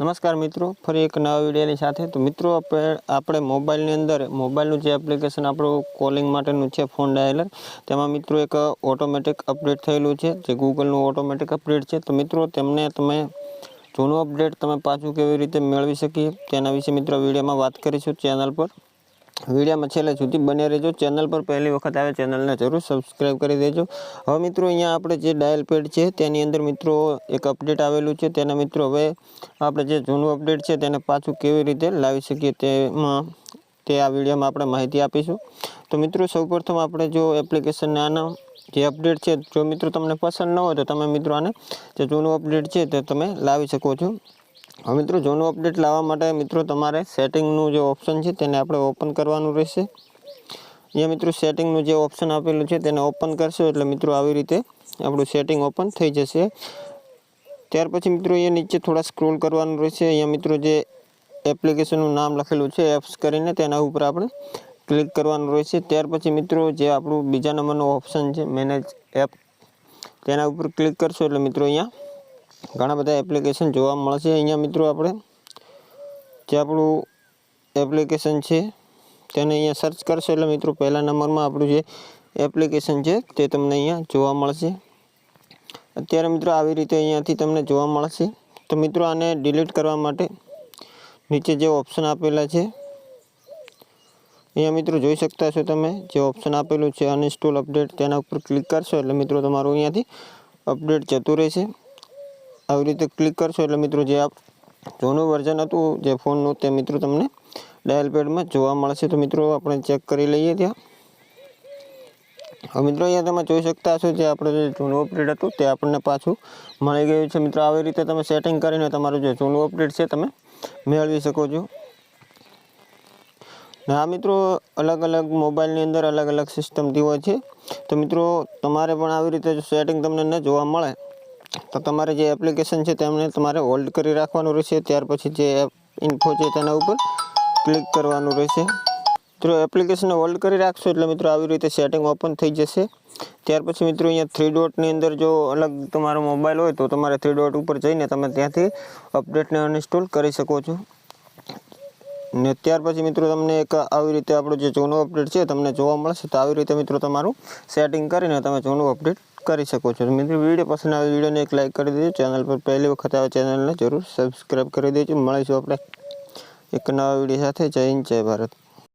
નમસ્કાર મિત્રો, ફરી એક નવા વિડીયોની સાથે. તો મિત્રો આપણે મોબાઈલની અંદર, મોબાઈલનું જે એપ્લિકેશન આપણું કોલિંગ માટેનું છે ફોન ડાયલર તેમાં મિત્રો એક ઓટોમેટિક અપડેટ થયેલું છે, જે ગૂગલનું ઓટોમેટિક અપડેટ છે. તો મિત્રો, તેમને તમે જૂનું અપડેટ તમે પાછું કેવી રીતે મેળવી શકીએ? તેના વિશે મિત્રો વિડીયોમાં વાત કરીશું ચેનલ પર. વિડીયોમાં છેલ્લે સુધી બને રહેજો. ચેનલ પર પહેલી વખત આવે ચેનલને જરૂર સબસ્ક્રાઈબ કરી દેજો. હવે મિત્રો, અહીંયા આપણે જે ડાયલ પેડ છે, તેની અંદર મિત્રો એક અપડેટ આવેલું છે. તેના મિત્રો, હવે આપણે જે જૂનું અપડેટ છે, તેને પાછું કેવી રીતે લાવી શકીએ તેમાં તે આ વિડીયોમાં આપણે માહિતી આપીશું. તો મિત્રો, સૌપ્રથમ આપણે જો એપ્લિકેશનને આના જે અપડેટ છે, જો મિત્રો તમને પસંદ ન હોય તો તમે મિત્રો આને જે જૂનું અપડેટ છે, તે તમે લાવી શકો છો. હવે મિત્રો, જૂનું અપડેટ લાવવા માટે, મિત્રો, તમારે સેટિંગનું જે ઓપ્શન છે તેને આપણે ઓપન કરવાનું રહેશે. અહીંયા, મિત્રો સેટિંગનું જે ઓપ્શન આપેલું છે તેને ઓપન કરશો એટલે, મિત્રો, આવી રીતે આપણું સેટિંગ ઓપન થઈ જશે. ત્યાર પછી, મિત્રો, અહીંયા નીચે થોડા સ્ક્રોલ કરવાનું રહેશે. અહીંયા, મિત્રો, જે એપ્લિકેશનનું નામ લખેલું છે એપ્સ કરીને, તેના ઉપર આપણે ક્લિક કરવાનું રહેશે. ત્યાર પછી, મિત્રો, જે આપણું બીજા નંબરનું ઓપ્શન છે મેનેજ એપ તેના ઉપર ક્લિક કરશો એટલે, મિત્રો, અહીંયા ઘણા બધા એપ્લિકેશન જોવા મળશે અહીંયા મિત્રો આપણે. જે આપણું એપ્લિકેશન છે, તેને અહીંયા સર્ચ કરશો એટલે મિત્રો પહેલા નંબરમાં આપણું જે એપ્લિકેશન છે, તે તમને અહીંયા જોવા મળશે. અત્યારે મિત્રો આવી રીતે અહીંયાથી તમને જોવા મળશે. તો મિત્રો આને ડિલીટ કરવા માટે નીચે જે ઓપ્શન આપેલા છે, અહીંયા મિત્રો જોઈ શકતા છો તમે. જે ઓપ્શન આપેલું છે અનઇન્સ્ટોલ અપડેટ તેના ઉપર ક્લિક કરશો એટલે મિત્રો તમારું અહીંયાથી અપડેટ જતું રહેશે. આવી રીતે ક્લિક કરશો એટલે મિત્રો જે આ જૂનું વર્ઝન હતું, જે ફોનનું તે મિત્રો તમને ડાયલ પેડમાં જોવા મળશે. તો મિત્રો આપણે ચેક કરી લઈએ ત્યાં. હવે મિત્રો અહીંયા તમે જોઈ શકતા હશો જે આપણે જે જૂનું અપડેટ હતું, તે આપણને પાછું મળી ગયું છે. મિત્રો આવી રીતે તમે સેટિંગ કરીને તમારું જે જૂનું અપડેટ છે, તમે મેળવી શકો છો. ને આ મિત્રો અલગ અલગ મોબાઈલની અંદર અલગ અલગ સિસ્ટમથી હોય છે. તો મિત્રો તમારે પણ આવી રીતે સેટિંગ તમને ન જોવા મળે. તો તમારે જે એપ્લિકેશન છે તેમને તમારે હોલ્ડ કરી રાખવાનું રહેશે. ત્યાર પછી જે ઇન્ફો છે તેના ઉપર ક્લિક કરવાનું રહેશે. મિત્રો એપ્લિકેશનને હોલ્ડ કરી રાખશો એટલે મિત્રો આવી રીતે સેટિંગ ઓપન થઈ જશે. ત્યાર પછી મિત્રો અહીંયા થ્રી ડોટની અંદર જો અલગ તમારો મોબાઈલ હોય તો તમારે થ્રી ડોટ ઉપર જઈને તમે ત્યાંથી અપડેટને અનઇન્સ્ટોલ કરી શકો છો. ને ત્યાર પછી મિત્રો તમને એક આવી રીતે આપણું જે જૂનું અપડેટ છે તમને જોવા મળશે. તો આવી રીતે મિત્રો તમારું સેટિંગ કરીને તમે જૂનું અપડેટ કરી શકો છો. મિત્રો, વીડિયો પસંદ આવે વિડીયોને એક લાઇક કરી દેજો. ચેનલ પર પહેલી વખત આવે ચેનલને જરૂર સબસ્ક્રાઈબ કરી દેજો. મળીશું આપણે એક નવા વીડિયો સાથે. જય હિન્દ, જય ભારત.